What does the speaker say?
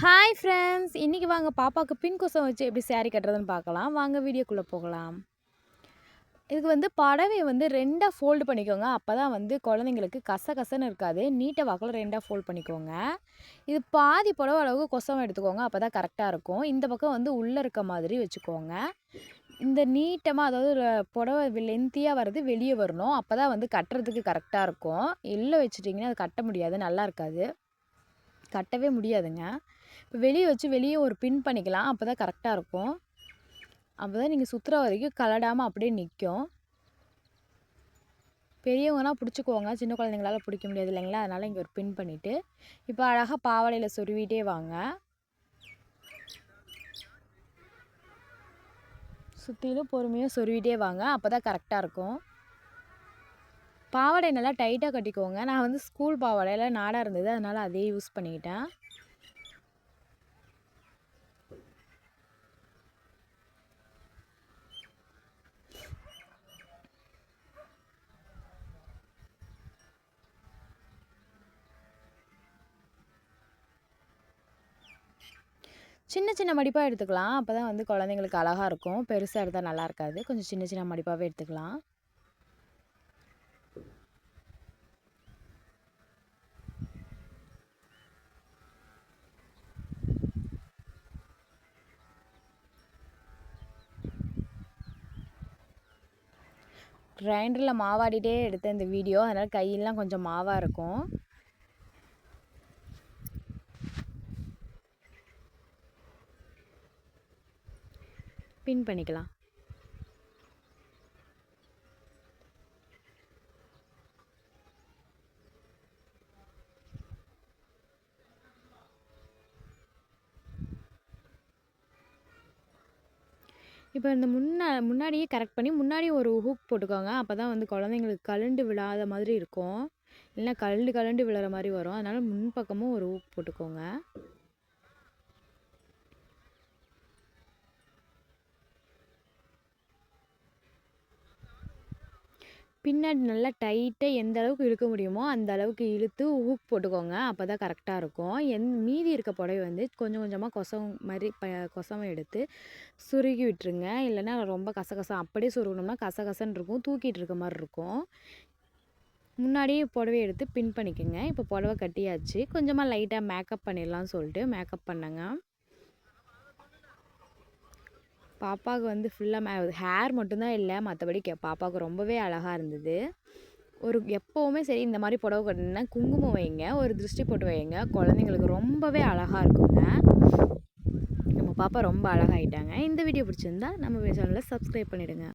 Hi friends இன்றைக்கி வாங்க பாப்பாவுக்கு பின் கொசம் வச்சு எப்படி சேரீ கட்டுறதுன்னு பார்க்கலாம். வாங்க வீடியோக்குள்ளே போகலாம். இதுக்கு வந்து படவையை வந்து ரெண்டாக ஃபோல்டு பண்ணிக்கோங்க. அப்போ தான் வந்து குழந்தைங்களுக்கு கச கசன்னு இருக்காது. நீட்டை வாக்கில் ரெண்டாக ஃபோல்ட் பண்ணிக்கோங்க. இது பாதி புடவை அளவுக்கு கொசம் எடுத்துக்கோங்க. அப்போ தான் கரெக்டாக இருக்கும். இந்த பக்கம் வந்து உள்ளே இருக்க மாதிரி வச்சுக்கோங்க. இந்த நீட்டமாக அதாவது புடவை லென்த்தியாக வர்றது வெளியே வரணும். அப்போ தான் வந்து கட்டுறதுக்கு கரெக்டாக இருக்கும். இல்லை வச்சுட்டிங்கன்னா அது கட்ட முடியாது. நல்லா இருக்காது. கட்டவே முடியாதுங்க. இப்போ வெளியே வச்சு வெளியே ஒரு பின் பண்ணிக்கலாம். அப்போ தான் கரெக்டாக இருக்கும். அப்போ தான் நீங்கள் சுற்றுற வரைக்கும் கலடாமல் அப்படியே நிற்கும் பெரியவங்கன்னா பிடிச்சிக்குவாங்க சின்ன குழந்தைங்களால் பிடிக்க முடியாது இல்லைங்களா? அதனால் இங்கே ஒரு பின் பண்ணிவிட்டு இப்போ அழகாக பாவாடையில் சொருவிட்டே வாங்க. சுற்றிலும் பொறுமையாக சொருவிட்டே வாங்க. அப்போ தான் கரெக்டாக இருக்கும். பாவாடை நல்லா டைட்டாக கட்டிக்கோங்க. நான் வந்து ஸ்கூல் பாவாடையில் நாடாக இருந்தது. அதனால் அதே யூஸ் பண்ணிக்கிட்டேன். சின்ன சின்ன மடிப்பாக எடுத்துக்கலாம். அப்போ தான் வந்து குழந்தைங்களுக்கு அழகாக இருக்கும். பெருசாக இருந்தால் நல்லா இருக்காது. கொஞ்சம் சின்ன சின்ன மடிப்பாகவே எடுத்துக்கலாம். கிரைண்டரில் மாவாடிட்டே எடுத்த இந்த வீடியோ. அதனால் கையெல்லாம் கொஞ்சம் மாவாக இருக்கும். பின் பண்ணிக்கலாம். இப்போ இந்த முன்னா முன்னாடியே கரெக்ட் பண்ணி முன்னாடி ஒரு ஹூக் போட்டுக்கோங்க. அப்போ தான் வந்து குழந்தைங்களுக்கு கழண்டு விழாத மாதிரி இருக்கும். இல்லைன்னா கழண்டு கழண்டு விழுற மாதிரி வரும். அதனால் முன்பக்கமும் ஒரு ஹூக் போட்டுக்கோங்க. பின்னாடி நல்லா டைட்டாக எந்த அளவுக்கு இழுக்க முடியுமோ அந்த அளவுக்கு இழுத்து ஹூக் போட்டுக்கோங்க. அப்போ தான் கரெக்டாக இருக்கும். எந் மீதி இருக்க புடவை வந்து கொஞ்சம் கொஞ்சமாக கொசம் மாதிரி ப கொசம் எடுத்து சுருகி விட்டுருங்க. இல்லைன்னா ரொம்ப கசகசம் அப்படியே சுருகணும்னா கசகசன்னு இருக்கும். தூக்கிட்டு இருக்க மாதிரி இருக்கும். முன்னாடியே புடவை எடுத்து பின் பண்ணிக்கோங்க. இப்போ புடவை கட்டியாச்சு. கொஞ்சமாக லைட்டாக மேக்கப் பண்ணிடலாம்னு சொல்லிட்டு மேக்கப் பண்ணேங்க. பாப்பாவுக்கு வந்து ஃபுல்லாக மே ஹேர் மட்டும்தான் இல்லை. மற்றபடி கே பாப்பாவுக்கு ரொம்பவே அழகாக இருந்தது. ஒரு எப்போவுமே சரி இந்த மாதிரி புடவை கட்டினா குங்குமம் வைங்க ஒரு திருஷ்டி போட்டு வைங்க. குழந்தைங்களுக்கு ரொம்பவே அழகாக இருக்குங்க. நம்ம பாப்பா ரொம்ப அழகாகிட்டாங்க இந்த வீடியோ பிடிச்சிருந்தா நம்ம சேனலில் சப்ஸ்கிரைப் பண்ணிவிடுங்க